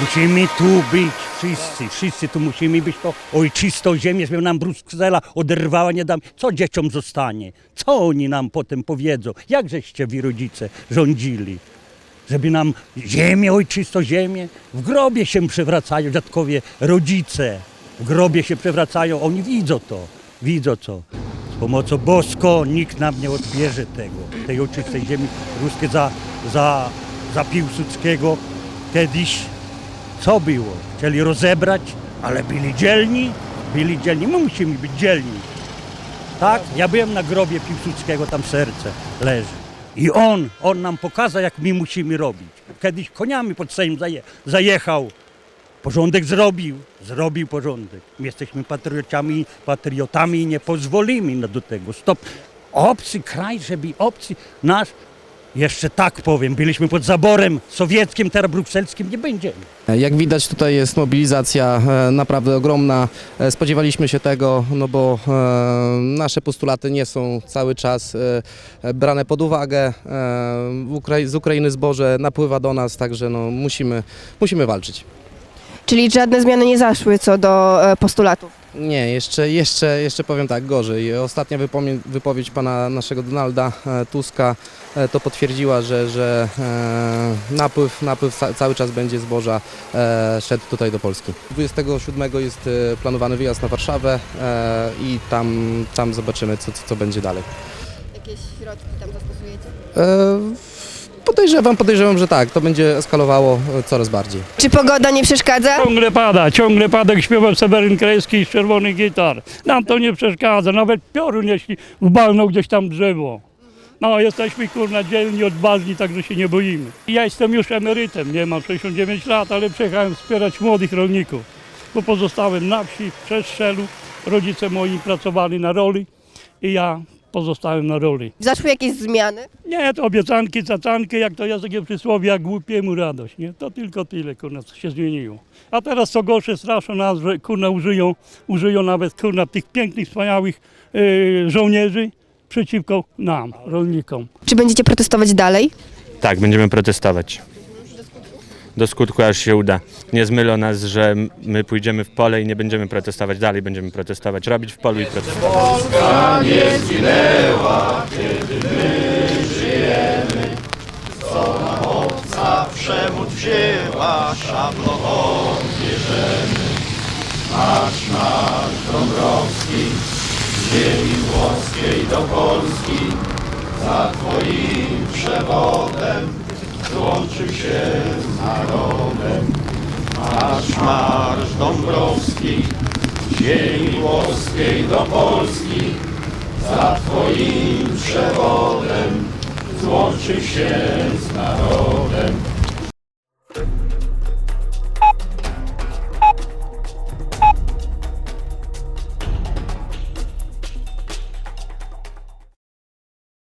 Musimy tu być wszyscy, wszyscy tu musimy być, to ojczystą ziemię, żeby nam Bruksela oderwała, nie dam. Co dzieciom zostanie? Co oni nam potem powiedzą? Jak żeście wy rodzice rządzili? Żeby nam ziemię, ojczystą ziemię, w grobie się przewracają, dziadkowie, rodzice, w grobie się przewracają, oni widzą to, widzą to. Z pomocą boską nikt nam nie odbierze tego, tej ojczystej ziemi ruskie za, za, za Piłsudskiego kiedyś co było? Chcieli rozebrać, ale byli dzielni, byli dzielni. My musimy być dzielni. Tak? Ja byłem na grobie Piłsudskiego, tam serce leży. I on, on nam pokazał, jak my musimy robić. Kiedyś koniami pod Sejm zaje, zajechał. Porządek zrobił, zrobił porządek. My jesteśmy patriotami, patriotami i nie pozwolimy do tego. Stop. Obcy kraj, żeby obcy nasz, jeszcze tak powiem, byliśmy pod zaborem sowieckim, teraz brukselskim, nie będziemy. Jak widać tutaj jest mobilizacja e, naprawdę ogromna. E, Spodziewaliśmy się tego, no bo e, nasze postulaty nie są cały czas e, e, brane pod uwagę. E, Ukrai- Z Ukrainy zboże napływa do nas, także no musimy, musimy walczyć. Czyli żadne zmiany nie zaszły co do e, postulatów. Nie, jeszcze, jeszcze, jeszcze powiem tak, gorzej. Ostatnia wypowiedź pana naszego Donalda e, Tuska e, to potwierdziła, że, że e, napływ, napływ ca- cały czas będzie zboża szedł tutaj do Polski. 27 jest planowany wyjazd na Warszawę i tam, tam zobaczymy, co, co, co będzie dalej. Jakieś środki tam zastosujecie? E, podejrzewam, podejrzewam, że tak, to będzie eskalowało coraz bardziej. Czy pogoda nie przeszkadza? Ciągle pada, ciągle pada, jak śpiewał Seweryn Krajewski z czerwonych gitar. Nam to nie przeszkadza, nawet piorun jeśli wbalną gdzieś tam drzewo. No, jesteśmy kurna dzielni, odważni, także się nie boimy. Ja jestem już emerytem, nie mam 69 lat, ale przyjechałem wspierać młodych rolników, bo pozostałem na wsi, w Przestrzelu. Rodzice moi pracowali na roli i ja pozostałem na roli. Zaszły jakieś zmiany? Nie, to obiecanki, cacanki, jak to jest takie przysłowie, jak głupiemu radość, nie? To tylko tyle, kurna, co się zmieniło. A teraz co gorsze, straszą nas, że kurna użyją, użyją nawet kurna tych pięknych, wspaniałych yy, żołnierzy przeciwko nam, rolnikom. Czy będziecie protestować dalej? Tak, będziemy protestować. Do skutku aż się uda. Nie zmylą nas, że my pójdziemy w pole i nie będziemy protestować dalej, będziemy protestować, robić w polu i protestować. przemód wzięła szabloną bierzemy. Marsz nasz Dąbrowski, z ziemi włoskiej do Polski, za Twoim przewodem złączył się narodem. Marsz, marsz Dąbrowski, ziemi włoskiej do Polski, za Twoim przewodem złączył się z